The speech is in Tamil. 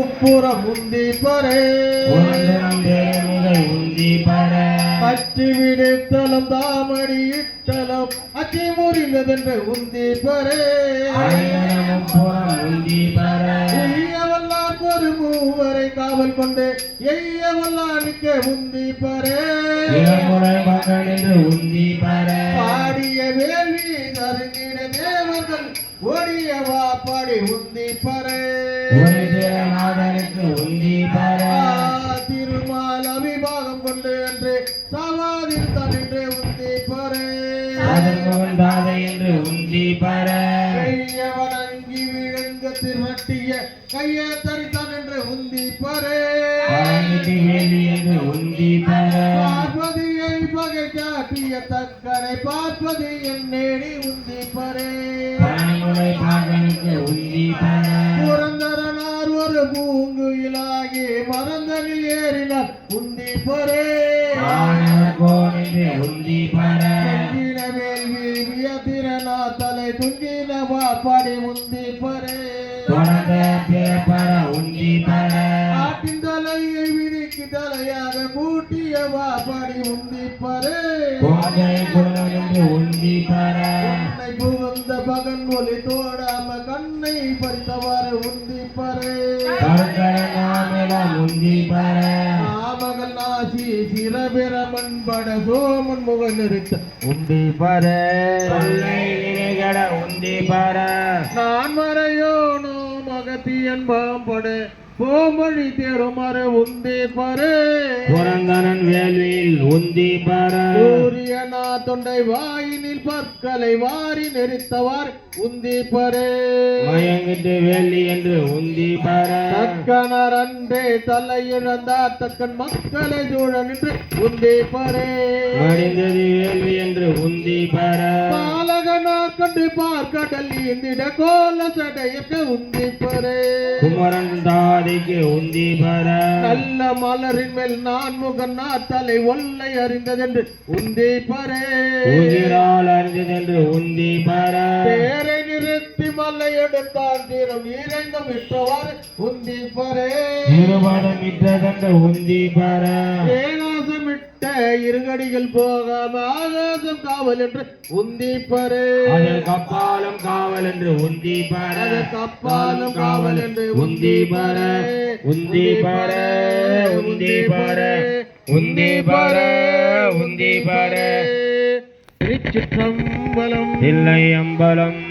புறம் உந்தி பரே. உந்தி பர. அச்சி விடுத்தலம் தாமடி இட்டலம். அச்சி முறிந்ததென்று உந்தி பரே. உந்தி பர. எய்யவல்லார் ஒரு மூவரை காவல் கொண்டு எய்யவல்லானுக்கு உந்தி பரே. உந்தி பர. பாடிய வேள்வி தருங்கிட தேவர்கள் ஓடியவா பாடி உந்தி பரே ஒரு திறநாதனுக்கு உந்தி பர. திருமால் அபிபாகம் கொண்டு என்று சவாதிருத்தான் என்று உந்தி பரே அதன் தாதை என்று உந்தி பர. வணங்கி விழுங்க திருவட்டிய. கைய தரித்தான் என்று உந்தி பரே பரங்கிட்டு வேலி என்று உந்தி பர. பார்வதியை பகை காட்டிய தக்கனை பார்ப்பது பரமுறை மகனுக்கு உந்தி பர புரந்தரனார் ஒரு பூங்குயிலாகி மரந்தனில் ஏறினார் உந்தி பரே. உந்தி பர துங்கின வேள்வி வியதிரனா தலை துங்கின பாடி உந்தி பரே. உந்தி பர. விரிக்கு தலையாக கூட்டிய பாடி உந்தி பரே கோதை குணம் என்று உந்தி பர கண்ணை புகுந்த பகன் ஒளி தோடாம கண்ணை பறித்தவாறு உந்தி பரே கருக்கடனாமிடம் உந்தி பர ஆமகள் நாசி சிரபிரமன் பட சோமன் முக நிறுத்த உந்தி பரே கொள்ளை நிலைகட உந்தி பர நான் மறையோனோ மகத்தியன் பாம்படு. போமொழி தேருமறு உந்தி பரே. புரந்தனன் வேள்வியில் உந்தி பர. சூரியனா தொண்டை வாயினில் பற்களை வாரி நெறித்தவார் உந்தி பரே. மயங்கிட்டு வேலி என்று உந்தி பர. தக்கனர் அன்றே தலையிழந்தார் தக்கன் மக்களை சூழ நின்று உந்தி பரே. மடிந்தது வேள்வி என்று உந்தி பர. பாலகனார் கண்டு பார்க்கடல் இந்திட கோல சடையக்க உந்தி பரே குமரன் தாதிக்கு உந்தி பர நல்ல மலரின் மேல் நான் முகன் தலை ஒல்லை அறிந்ததென்று உந்தி பரே உதிரால் அறிந்ததென்று உந்தி பர பேரை நிறுத்தி மல்லை எடுத்தான் தீரம் இறைங்கம் விட்டவாறு உந்தி பரே இருபடம் இட்டதென்று உந்தி பர ஏகாசமிட்ட இருகடிகள் போகாம ஆகாசம் காவல் என்று உந்தி பரே அதன் கப்பாலும் காவல் என்று உந்தி பர அதற்கு அப்பாலும் காவல் என்று உந்தி பர உந்தி பர உந்தி பர உந்தி பர உந்தி பர திருச்சிற்றம்பலம். இல்லை அம்பலம்.